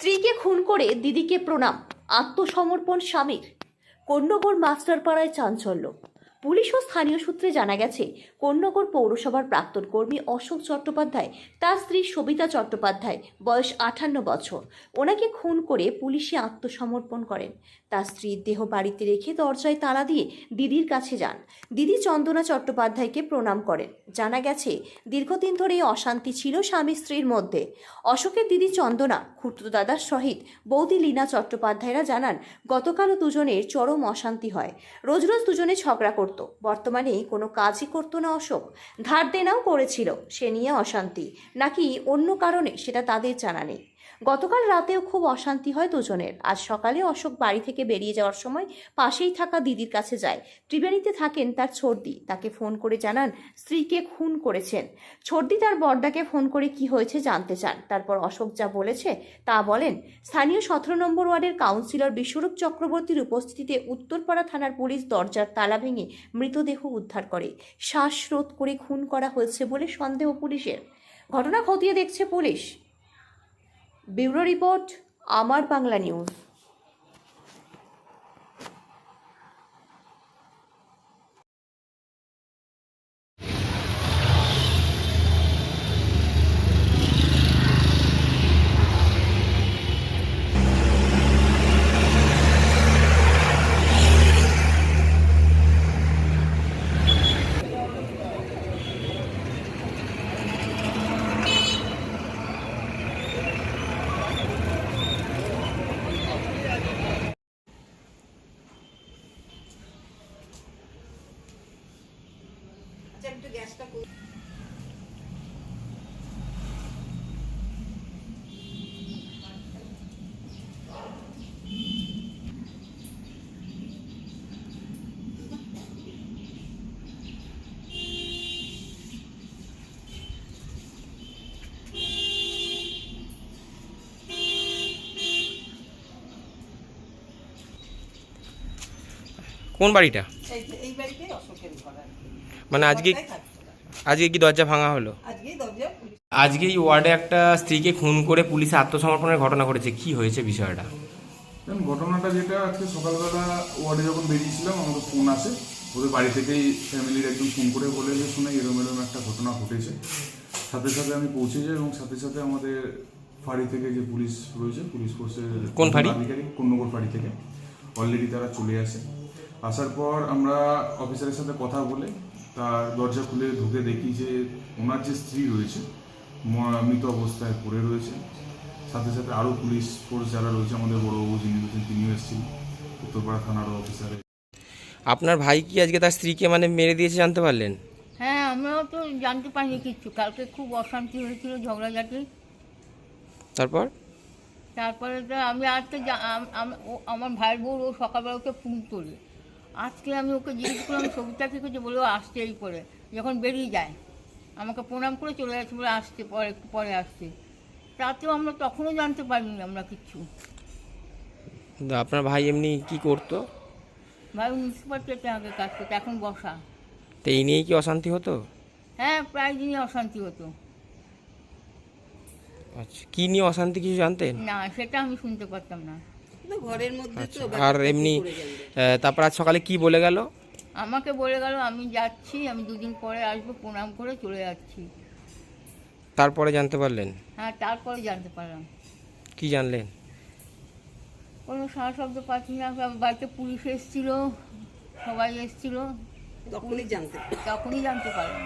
স্ত্রীকে খুন করে দিদিকে প্রণাম আত্মসমর্পণ স্বামীর। কন্যগর মাস্টারপাড়ায় চাঞ্চল্য। পুলিশ ও স্থানীয় সূত্রে জানা গেছে কন্যগর পৌরসভার প্রাক্তন কর্মী অশোক চট্টোপাধ্যায় তার স্ত্রী সবিতা চট্টোপাধ্যায়, বয়স আঠান্ন বছর। ওনাকে খুন করে পুলিশে আত্মসমর্পণ করেন। তার স্ত্রীর দেহ বাড়িতে রেখে দরজায় তালা দিয়ে দিদির কাছে যান। দিদি চন্দনা চট্টোপাধ্যায়কে প্রণাম করেন। জানা গেছে, দীর্ঘদিন ধরে এই অশান্তি ছিল স্বামী স্ত্রীর মধ্যে। অশোকের দিদি চন্দনা দাদার সহিত বৌদি লীনা চট্টোপাধ্যায়রা জানান, গতকালও দুজনের চরম অশান্তি হয়। রোজ রোজ দুজনে ঝগড়া বর্তমানে কোনো কাজই করতো না অশোক। ধার দেনাও করেছিল। সে নিয়ে অশান্তি। নাকি অন্য কারণে সেটা তাদের জানা নেই। গতকাল রাতেও খুব অশান্তি হয় দুজনের। আজ সকালে অশোক বাড়ি থেকে বেরিয়ে যাওয়ার সময় পাশেই থাকা দিদির কাছে যায়। ত্রিবেণীতে থাকেন তার ছর্দি তাকে ফোন করে জানান, স্ত্রীকে খুন করেছেন। ছর্দি তার বর্দাকে ফোন করে কি হয়েছে জানতে চান। তারপর অশোক যা বলেছে তা বলেন, স্থানীয় সতেরো নম্বর ওয়ার্ডের কাউন্সিলর বিশ্বরূপ চক্রবর্তীর উপস্থিতিতে উত্তরপাড়া থানার পুলিশ দরজার তালা ভেঙে মৃতদেহ উদ্ধার করে। শ্বাসরোধ করে খুন করা হয়েছে বলে সন্দেহ পুলিশের। ঘটনা খতিয়ে দেখছে পুলিশ। ব্যুরো রিপোর্ট আমার বাংলা নিউজ। কোন বাড়িটা এই এই বাড়িতেই অশোকের ঘর আর কি। মানে আজকে। আজকে কি দরজা ভাঙা হলো? আজকেই দরজা পুলিশ আজকে এই ওয়ার্ডে একটা স্ত্রীকে খুন করে পুলিশে আত্মসমর্পণের ঘটনা ঘটেছে। কি হয়েছে বিষয়টা? ঘটনাটা যেটা আজকে সকালবেলা ওয়ার্ডে যখন বেরিয়েছিলাম আমাদের ফোন আসে। ওদের বাড়ি থেকেই ফ্যামিলির একদম ফোন করে বলে যে শুনে এরম এরম একটা ঘটনা ঘটেছে। সাথে সাথে আমি পৌঁছে যাই এবং সাথে সাথে আমাদের ফাঁড়ি থেকে যে পুলিশ রয়েছে পুলিশ ফোর্সের কোন ফাঁড়ি? আধিকারিক কন্যগর ফাঁড়ি থেকে। অলরেডি তারা চলে আসে। আসার পর আমরা অফিসারের সাথে কথা বলে তার দরজা খুলে ঢুকে দেখি যে ওনার যে স্ত্রী রয়েছে মৃত অবস্থায় পড়ে রয়েছে। সাথে সাথে আরও পুলিশ ফোর্স যারা রয়েছে আমাদের বড়বাবু যিনি রয়েছেন তিনিও এসেছিলেন উত্তরপাড়া থানারও অফিসারে। আপনার ভাই কি আজকে তার স্ত্রীকে মানে মেরে দিয়েছে জানতে পারলেন? হ্যাঁ আমরাও তো জানতে পারিনি কিচ্ছু। কালকে খুব অশান্তি হয়েছিল ঝগড়াঝাটি। তারপর? তারপরে তো আমি আম- ও আমার ভাইয়ের বউ ও সকালবেলা ওকে ফোন তোলে আজকে আমি ওকে জিজ্ঞেস করলাম ছবিটা কী করছে? বলে ও আসছে এই করে। যখন বেরিয়ে যায় আমাকে প্রণাম করে চলে যাচ্ছে বলে আসছে পরে একটু পরে আসছে। তাতেও আমরা তখনও জানতে পারিনি আমরা কিচ্ছু। আপনার ভাই এমনি কি করতো? ভাই মিউনিসিপালিটিতে আগে কাজ করতো এখন বসা। তো এই নিয়েই কি অশান্তি হতো? হ্যাঁ প্রায় দিনই অশান্তি হতো। আচ্ছা কী নিয়ে অশান্তি কিছু জানতেন? না সেটা আমি শুনতে পারতাম না। ঘরের মধ্যে তো আচ্ছা, আর এমনি তারপর আজ সকালে কি বলে গেল? আমাকে বলে গেল আমি যাচ্ছি আমি দুদিন পরে আসব প্রণাম করে চলে যাচ্ছি। তারপরে জানতে পারলেন? হ্যাঁ তারপরে জানতে পারলাম। কি জানলেন? কোনো সারা শব্দ পাচ্ছি না বাড়িতে পুলিশ এসেছিল সবাই এসেছিল। তখনই জানতে তখনই জানতে পারলাম।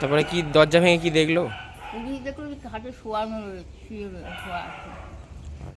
তারপরে কি দরজা ভেঙে কি দেখল? পুলিশ দেখল খাটে শোয়ানো রয়েছে শুয়ে রয়েছে শোয়া আছে।